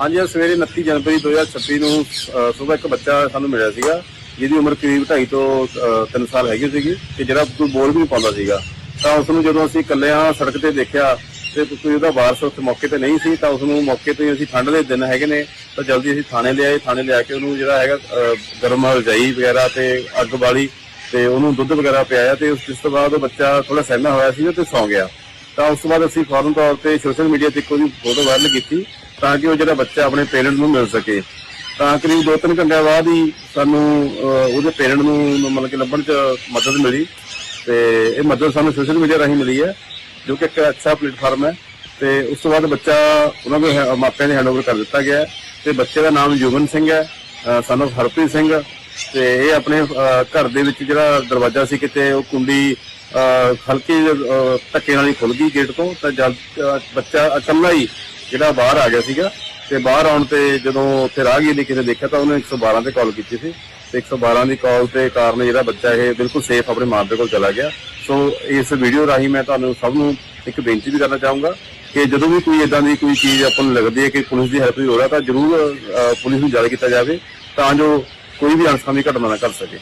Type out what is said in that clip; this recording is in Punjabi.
ਹਾਂਜੀ, ਅੱਜ ਸਵੇਰੇ 29 ਜਨਵਰੀ 2026 ਨੂੰ ਸਵੇਰ ਇੱਕ ਬੱਚਾ ਸਾਨੂੰ ਮਿਲਿਆ ਸੀਗਾ, ਜਿਹਦੀ ਉਮਰ ਕਰੀਬ 2.5 ਤੋਂ 3 ਸਾਲ ਹੈਗੀ ਸੀਗੀ ਤੇ ਜਿਹੜਾ ਕੋਈ ਬੋਲ ਵੀ ਨਹੀਂ ਪਾਉਂਦਾ ਸੀਗਾ। ਤਾਂ ਉਸ ਨੂੰ ਜਦੋਂ ਅਸੀਂ ਇਕੱਲਿਆਂ ਸੜਕ ਤੇ ਦੇਖਿਆ ਤੇ ਕੋਈ ਉਹਦਾ ਵਾਰਸ ਉਸ ਮੌਕੇ ਤੇ ਨਹੀਂ ਸੀ, ਤਾਂ ਉਸ ਨੂੰ ਮੌਕੇ ਤੇ ਅਸੀਂ ਠੰਡ ਦੇ ਦਿਨ ਹੈਗੇ ਨੇ, ਤਾਂ ਜਲਦੀ ਅਸੀਂ ਥਾਣੇ ਲਿਆਏ, ਥਾਣੇ ਲਿਆ ਕੇ ਉਹਨੂੰ ਜਿਹੜਾ ਹੈਗਾ ਗਰਮ ਰਜਾਈ ਵਗੈਰਾ ਤੇ ਅੱਗ ਬਾਲੀ ਤੇ ਉਹਨੂੰ ਦੁੱਧ ਵਗੈਰਾ ਪਿਆਇਆ ਤੇ ਉਸ ਤੋਂ ਬਾਅਦ ਉਹ ਬੱਚਾ ਥੋੜਾ ਸਹਿਮਿਆ ਹੋਇਆ ਸੀ ਤੇ ਸੌਂ ਗਿਆ। ਤਾਂ ਉਸ ਤੋਂ ਬਾਅਦ ਅਸੀਂ ਫੌਰਨ ਤੌਰ ਤੇ ਸੋਸ਼ਲ ਮੀਡੀਆ ਤੇ ਇੱਕ ਉਹਦੀ ਫੋਟੋ ਵਾਇਰਲ ਕੀਤੀ ਤਾਂ ਕਿ ਉਹ ਜਿਹੜਾ ਬੱਚਾ ਆਪਣੇ ਪੇਰੈਂਟ ਨੂੰ ਮਿਲ ਸਕੇ। ਤਾਂ ਕਰੀਬ 2-3 ਘੰਟਿਆਂ ਬਾਅਦ ਹੀ ਸਾਨੂੰ ਉਹਦੇ ਪੇਰੈਂਟ ਨੂੰ ਮਤਲਬ ਕਿ ਲੱਭਣ 'ਚ ਮਦਦ ਮਿਲੀ ਤੇ ਇਹ ਮਦਦ ਸਾਨੂੰ ਸੋਸ਼ਲ ਮੀਡੀਆ ਰਾਹੀਂ ਮਿਲੀ ਹੈ, ਜੋ ਕਿ ਇੱਕ ਅੱਛਾ ਪਲੇਟਫਾਰਮ ਹੈ ਤੇ ਉਸ ਤੋਂ ਬਾਅਦ ਬੱਚਾ ਉਹਨਾਂ ਦੇ ਹੈ- ਮਾਪਿਆਂ ਦੇ ਹੈਂਡਓਵਰ ਕਰ ਦਿੱਤਾ ਗਿਆ ਹੈ ਤੇ ਬੱਚੇ ਦਾ ਨਾਮ ਯੁਵਨ ਸਿੰਘ ਹੈ ਸਾਨੂੰ ਹਰਪ੍ਰੀਤ ਸਿੰਘ ਤੇ ਇਹ ਆਪਣੇ ਘਰ ਦੇ ਵਿੱਚ ਜਿਹੜਾ ਦਰਵਾਜ਼ਾ ਸੀ ਕਿਤੇ ਉਹ ਕੁੰਡੀ ਅਹ, ਹਲਕੀ ਧੱਕੇ ਨਾਲ ਹੀ ਖੁੱਲ ਗਈ ਗੇਟ ਤੋਂ ਤਾਂ ਜਦ ਬੱਚਾ ਇਕੱਲਾ ਹੀ ਜਿਹੜਾ ਬਾਹਰ ਆ ਗਿਆ ਸੀਗਾ ਤੇ ਬਾਹਰ ਆਉਣ ਤੇ ਜਦੋਂ ਉੱਥੇ ਰਾਹਗੀਰ ਨੇ ਕਿਸੇ ਦੇਖਿਆ ਤਾਂ ਉਹਨੇ 112 ਤੇ ਕਾਲ ਕੀਤੀ ਸੀ। ਤੇ 112 ਦੀ ਕਾਲ ਤੇ ਕਾਰਨ ਜਿਹੜਾ ਬੱਚਾ ਇਹ ਬਿਲਕੁਲ ਸੇਫ ਆਪਣੇ ਮਾਂ ਦੇ ਕੋਲ ਚਲਾ ਗਿਆ। ਸੋ ਇਸ ਵੀਡੀਓ ਰਾਹੀਂ ਮੈਂ ਤੁਹਾਨੂੰ ਸਭ ਨੂੰ ਇੱਕ ਬੇਨਤੀ ਵੀ ਕਰਨਾ ਚਾਹੂੰਗਾ ਕਿ ਜਦੋਂ ਵੀ ਕੋਈ ਇਦਾਂ ਦੀ ਕੋਈ ਚੀਜ਼ ਆਪਾਂ ਨੂੰ ਲੱਗਦੀ ਹੈ ਕਿ ਪੁਲਿਸ ਦੀ ਹੈਲਪ ਦੀ ਲੋੜ ਹੈ ਤਾਂ ਜ਼ਰੂਰ ਪੁਲਿਸ ਨੂੰ ਜਾਰੀ ਕੀਤਾ ਜਾਵੇ। ਤਾਂ ਜੋ ਕੋਈ ਵੀ ਅਣਸਖਾਵੀ ਘਟਨਾ ਨਾ ਕਰ ਸਕੇ।